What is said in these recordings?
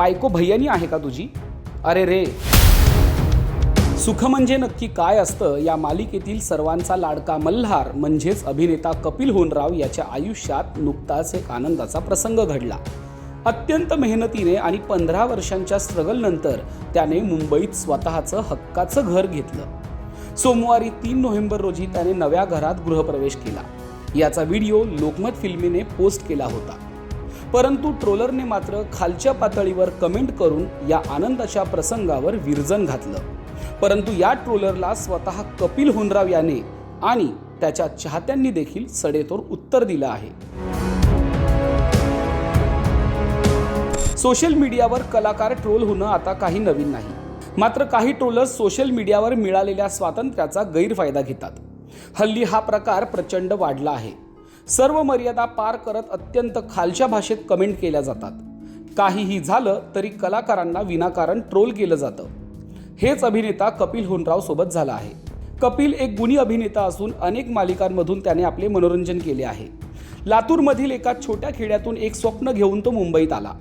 बायको भैयानी आहे का तुझी? अरे रे. सुख म्हणजे नक्की काय असतं? या मालिकेतील सर्वांचा लाडका मल्हार म्हणजेच अभिनेता कपिल होनराव याच्या आयुष्यात नुकताच एक आनंदाचा प्रसंग घडला. अत्यंत मेहनतीने आणि पंधरा वर्षांच्या स्ट्रगलनंतर त्याने मुंबईत स्वतःचं हक्काचं घर घेतलं. सोमवारी तीन नोव्हेंबर रोजी त्याने नव्या घरात गृहप्रवेश केला. याचा व्हिडिओ लोकमत फिल्मीने पोस्ट केला होता. परंतु ट्रोलरने मात्र खालच्या पातळीवर कमेंट करून या आनंदाच्या प्रसंगावर विरजन घातलं. परंतु या ट्रोलरला स्वतः कपिल होनराव याने आणि त्याच्या चाहत्यांनी देखील सडेतोड उत्तर दिलं आहे. सोशल मीडियावर कलाकार ट्रोल होणं आता काही नवीन नाही. मात्र काही ट्रोलर्स सोशल मीडियावर मिळालेल्या स्वातंत्र्याचा गैरफायदा घेतात. हल्ली हा प्रकार प्रचंड वाढला आहे. सर्व मर्यादा पार करत अत्यंत खालच्या भाषेत कमेंट केल्या जातात. काहीही झालं तरी कलाकारांना विनाकारण ट्रोल केलं जातं. हेच अभिनेता कपिल होनराव सोबत झाला आहे. कपिल एक गुणी अभिनेता असून अनेक मालिकांमधून त्याने आपले मनोरंजन केले आहे. लातूरमधील एका छोट्या खेड्यातून एक स्वप्न घेऊन तो मुंबईत आला.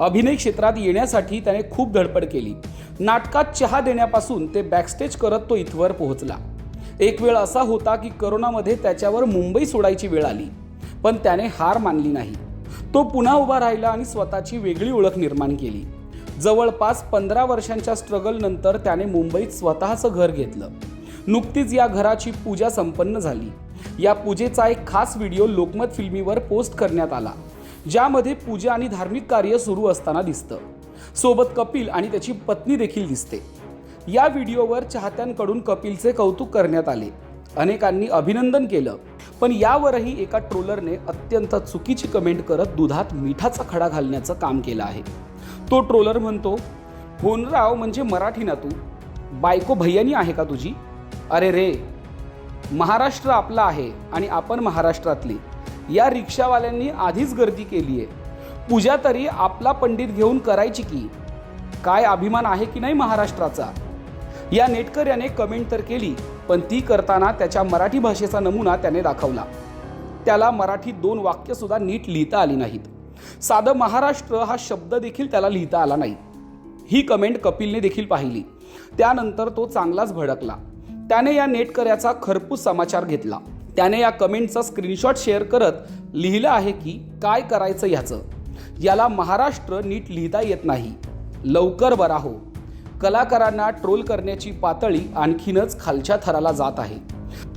अभिनय क्षेत्रात येण्यासाठी त्याने खूप धडपड केली. नाटकात चहा देण्यापासून ते बॅकस्टेज करत तो इथवर पोहोचला. एक वेळ असा होता की करोनामध्ये त्याच्यावर मुंबई सोडायची वेळ आली पण त्याने हार मानली नाही. तो पुन्हा उभा राहिला आणि स्वतःची वेगळी ओळख निर्माण केली. जवळपास पंधरा वर्षांच्या स्ट्रगल नंतर त्याने मुंबईत स्वतःचं घर घेतलं. नुकतीच या घराची पूजा संपन्न झाली. या पूजेचा एक खास व्हिडिओ लोकमत फिल्मीवर पोस्ट करण्यात आला ज्यामध्ये पूजा आणि धार्मिक कार्य सुरू असताना दिसतं. सोबत कपिल आणि त्याची पत्नी देखील दिसते. या व्हिडिओवर चाहत्यांकडून कपिलचे कौतुक करण्यात आले. अनेकांनी अभिनंदन केलं. पण यावरही एका ट्रोलरने अत्यंत चुकीची कमेंट करत दुधात मिठाचा खडा घालण्याचं काम केलं आहे. तो ट्रोलर म्हणतो होनराव म्हणजे मराठी ना तू? बायको भैयानी आहे का तुझी? अरे रे महाराष्ट्र आपला आहे आणि आपण महाराष्ट्रातले. या रिक्षावाल्यांनी आधीच गर्दी केली आहे पूजा तरी आपला पंडित घेऊन करायची की? काय अभिमान आहे की नाही महाराष्ट्राचा? या नेटकर याने कमेंट तर केली पण ती करताना त्याच्या मराठी भाषेचा नमुना त्याने दाखवला. त्याला मराठीत दोन वाक्य सुद्धा नीट लिहिता आली नाहीत. साधं महाराष्ट्र हा शब्द देखील त्याला लिहिता आला नाही. ही कमेंट कपिलने देखील पाहिली. त्यानंतर तो चांगलाच भडकला. त्याने या नेटकऱ्याचा खरपूस समाचार घेतला. त्याने या कमेंटचा स्क्रीनशॉट शेअर करत लिहिलं आहे की काय करायचं ह्याचं? याला महाराष्ट्र नीट लिहिता येत नाही. लवकर बरा हो कलाकारांना ट्रोल करण्याची पातळी आणखीनच खालच्या थराला जात आहे.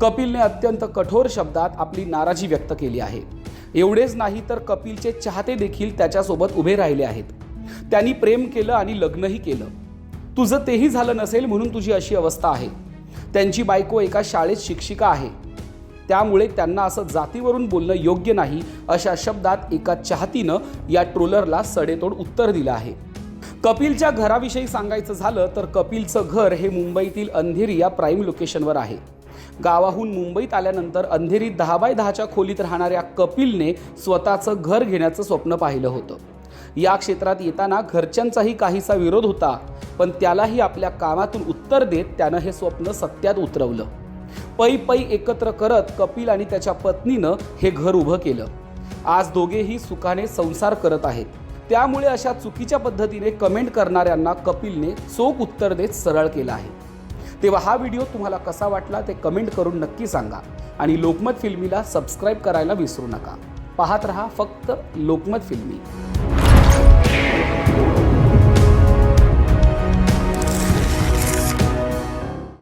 कपिलने अत्यंत कठोर शब्दात आपली नाराजी व्यक्त केली आहे. एवढेच नाही तर कपिलचे चाहते देखील त्याच्यासोबत उभे राहिले आहेत. त्यांनी प्रेम केलं आणि लग्नही केलं. तुझं तेही झालं नसेल म्हणून तुझी अशी अवस्था आहे. त्यांची बायको एका शाळेत शिक्षिका आहे. त्यामुळे त्यांना असं जातीवरून बोलणं योग्य नाही अशा शब्दात एका चाहतीनं या ट्रोलरला सडेतोड उत्तर दिलं आहे. कपिलच्या घराविषयी सांगायचं झालं तर कपिलचं घर हे मुंबईतील अंधेरी या प्राईम लोकेशनवर आहे. गावाहून मुंबईत आल्यानंतर अंधेरीत दहा बाय दहाच्या खोलीत राहणाऱ्या कपिलने स्वतःचं घर घेण्याचं स्वप्न पाहिलं होतं. या क्षेत्रात येताना घरच्यांचाही काहीसा विरोध होता पण त्यालाही आपल्या कामातून उत्तर देत त्यानं हे स्वप्न सत्यात उतरवलं. पै पै एकत्र करत कपिल आणि त्याच्या पत्नीनं हे घर उभं केलं. आज दोघेही सुखाने संसार करत आहेत. त्यामुळे अशा चुकीच्या पद्धतीने कमेंट करणाऱ्यांना कपिलने चोख उत्तर देत सरळ केला आहे. तेव्हा हा व्हिडिओ तुम्हाला कसा वाटला ते कमेंट करून नक्की सांगा आणि लोकमत फिल्मीला सबस्क्राईब करायला विसरू नका. पाहत रहा फक्त लोकमत फिल्मी.